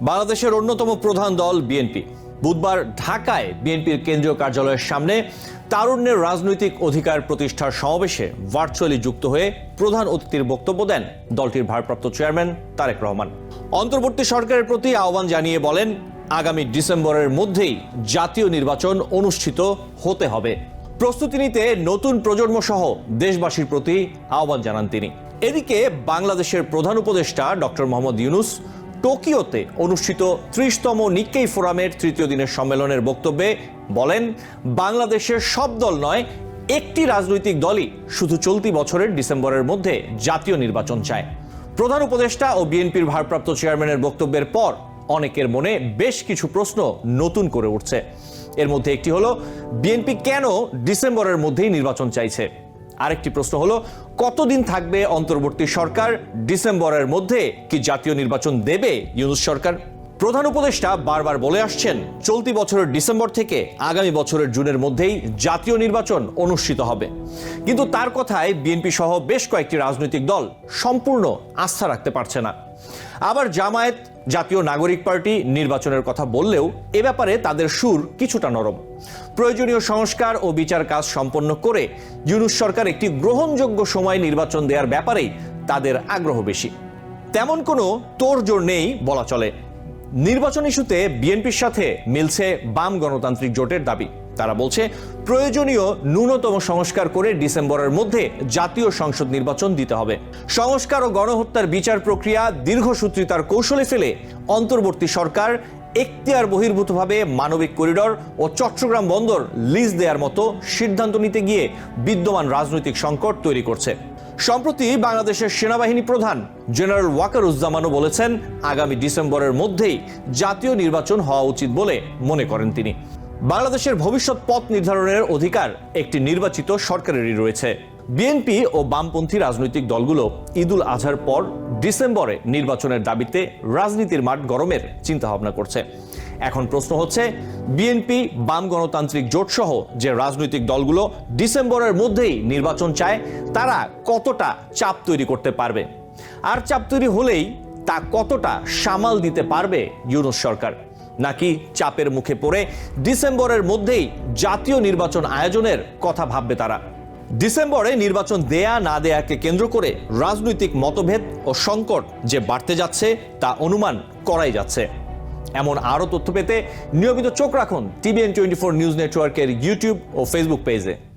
বাংলাদেশের অন্যতম প্রধান দল বিএনপি। বুধবার ঢাকায় বিএনপির কেন্দ্রীয় কার্যালয়ের সামনে তারুণ্যের রাজনৈতিক অধিকার প্রতিষ্ঠার সমাবেশে ভার্চুয়ালি যুক্ত হয়ে প্রধান অতিথির বক্তব্য দেন দলটির ভারপ্রাপ্ত চেয়ারম্যান তারেক রহমান। অন্তর্বর্তী সরকারের প্রতি আহ্বান জানিয়ে বলেন, আগামী ডিসেম্বরের মধ্যেই জাতীয় নির্বাচন অনুষ্ঠিত হতে হবে। প্রস্তুতি নিতে নতুন প্রজন্ম সহ দেশবাসীর প্রতি আহ্বান জানান তিনি। এদিকে বাংলাদেশের প্রধান উপদেষ্টা ডক্টর মোহাম্মদ ইউনুস টোকিওতে অনুষ্ঠিত ত্রিশতম নিক্কেই ফোরামের তৃতীয় দিনের সম্মেলনের বক্তব্যে বলেন, বাংলাদেশের সব দল নয়, একটি রাজনৈতিক দলই শুধু চলতি বছরের ডিসেম্বরের মধ্যে জাতীয় নির্বাচন চায়। প্রধান উপদেষ্টা ও বিএনপির ভারপ্রাপ্ত চেয়ারম্যানের বক্তব্যের পর অনেকের মনে বেশ কিছু প্রশ্ন নতুন করে উঠছে। এর মধ্যে একটি হলো, বিএনপি কেন ডিসেম্বরের মধ্যেই নির্বাচন চাইছে? আরেকটি প্রশ্ন হলো, কতদিন থাকবে অন্তর্বর্তী সরকার? ডিসেম্বরের মধ্যে কি জাতীয় নির্বাচন দেবে ইউনুস সরকার? প্রধান উপদেষ্টা বারবার বলে আসছেন, চলতি বছরের ডিসেম্বর থেকে আগামী বছরের জুনের মধ্যেই জাতীয় নির্বাচন অনুষ্ঠিত হবে। কিন্তু তার কথায় বিএনপি সহ বেশ কয়েকটি রাজনৈতিক দল সম্পূর্ণ আস্থা রাখতে পারছে না। আবার জামায়াত, জাতীয় নাগরিক পার্টি নির্বাচনের কথা বললেও এ ব্যাপারে তাদের সুর কিছুটা নরম। প্রয়োজনীয় সংস্কার ও বিচার কাজ সম্পন্ন করে ইউনুস সরকার একটি গ্রহণযোগ্য সময় নির্বাচন দেওয়ার ব্যাপারেই তাদের আগ্রহ বেশি। তেমন কোনো তোড়জোড় নেই বলা চলে। নির্বাচন ইস্যুতে বিএনপির সাথে মিলছে বাম গণতান্ত্রিক জোটের দাবি। তারা বলছে, প্রয়োজনীয় ন্যূনতম সংস্কার করে ডিসেম্বরের মধ্যে জাতীয় সংসদ নির্বাচন দিতে হবে। সংস্কার ও গণহত্যার বিচার প্রক্রিয়া দীর্ঘসূত্রিতার কৌশলে ফেলে অন্তর্বর্তী সরকার এখতিয়ার বহির্ভূতভাবে মানবিক করিডর ও চট্টগ্রাম বন্দর লিজ দেওয়ার মতো সিদ্ধান্ত নিতে গিয়ে বিদ্যমান রাজনৈতিক সংকট তৈরি করছে। সম্প্রতি বাংলাদেশের সেনাবাহিনী প্রধান জেনারেল ওয়াকার উজ্জামানও বলেছেন, আগামী ডিসেম্বরের মধ্যেই জাতীয় নির্বাচন হওয়া উচিত বলে মনে করেন তিনি। বাংলাদেশের ভবিষ্যৎ পথ নির্ধারণের অধিকার একটি নির্বাচিত সরকারেরই রয়েছে। বিএনপি ও বামপন্থী রাজনৈতিক দলগুলো ঈদুল আজহার পর ডিসেম্বরে নির্বাচনের দাবিতে রাজনীতির মাঠ গরমের চিন্তাভাবনা করছে। এখন প্রশ্ন হচ্ছে, বিএনপি, বাম গণতান্ত্রিক জোট সহ যে রাজনৈতিক দলগুলো ডিসেম্বরের মধ্যেই নির্বাচন চায়, তারা কতটা চাপ তৈরি করতে পারবে? আর চাপ তৈরি হলেই তা কতটা সামাল দিতে পারবে ইউনুস সরকার? নাকি চাপের মুখে পড়ে ডিসেম্বরের মধ্যেই জাতীয় নির্বাচন আয়োজনের কথা ভাববে তারা? ডিসেম্বরে নির্বাচন দেয়া না দেয়াকে কেন্দ্র করে রাজনৈতিক মতভেদ ও সংকট যে বাড়তে যাচ্ছে, তা অনুমান করাই যাচ্ছে। এমন আরও তথ্য পেতে নিয়মিত চোখ রাখুন টিভিএন টোয়েন্টি ফোর নিউজ নেটওয়ার্কের ইউটিউব ও ফেসবুক পেজে।